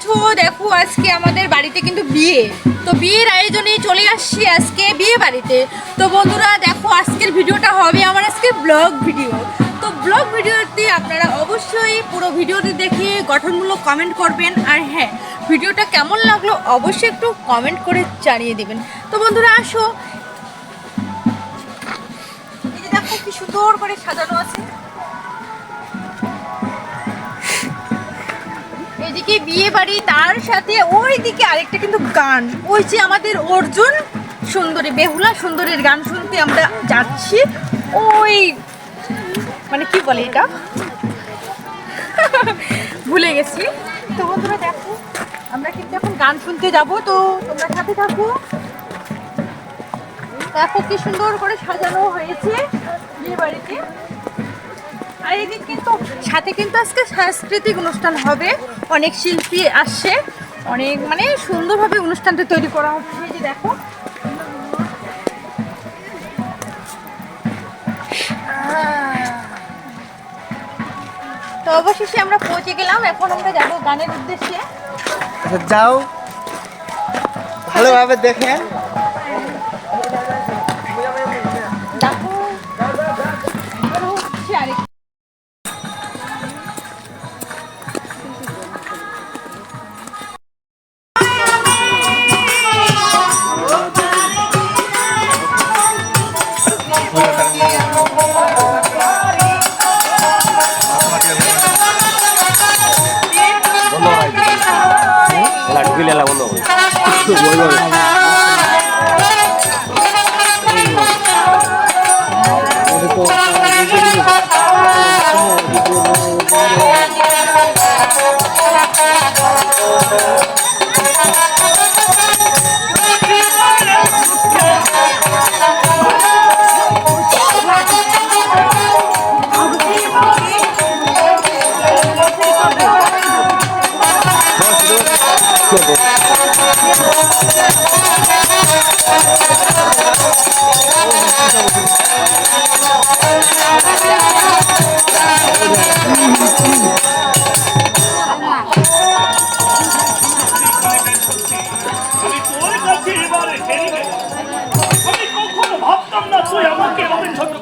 আছো দেখো, আজকে আমাদের বাড়িতে কিন্তু বিয়ে। তো বিয়ের আয়োজনে চলে আসছি আজকে বিয়ে বাড়িতে। তো বন্ধুরা, দেখো, আজকের ভিডিওটা হবে আমার আজকে ব্লগ ভিডিও। তো ব্লগ ভিডিওতে আপনারা অবশ্যই পুরো ভিডিওটি দেখে গঠনমূলক কমেন্ট করবেন। আর হ্যাঁ ভিডিওটা কেমন লাগল অবশ্যই একটু কমেন্ট করে জানিয়ে দেবেন। তো বন্ধুরা, আসো। দেখো, কি সুন্দর করে সাজানো আছে। এদিকে বিয়ে বাড়ি, তার সাথে ওই দিকে আরেকটা কিন্তু গান। ওই যে আমাদের অর্জুন সুন্দরী, বেহুলা সুন্দরীর গান শুনতে আমরা যাচ্ছি। ওই মানে কি বলে এটা? ভুলে গেছি। তো বন্ধুরা দেখো, আমরা কিন্তু এখন গান শুনতে যাব, তো তোমরা সাথে থাকো। দেখো কি সুন্দর করে সাজানো হয়েছে বিয়ে বাড়িতে। কিন্তু সাথে কিন্তু আজকে সাংস্কৃতিক অনুষ্ঠান হবে। অনেক শিল্পী আসছে। অনেক মানে সুন্দরভাবে অনুষ্ঠানটা তৈরি করা এই যে দেখো। তো অবশেষে আমরা পৌঁছে গেলাম। এখন আমরা যাব গানের উদ্দেশ্যে। আচ্ছা, যাও। ভালোভাবে দেখে। লাটুকিলেলা বন্ধ এবারে হেরে গেছি আমি কখনো ভাবতাম না তুই আমাকে এভাবে ছোট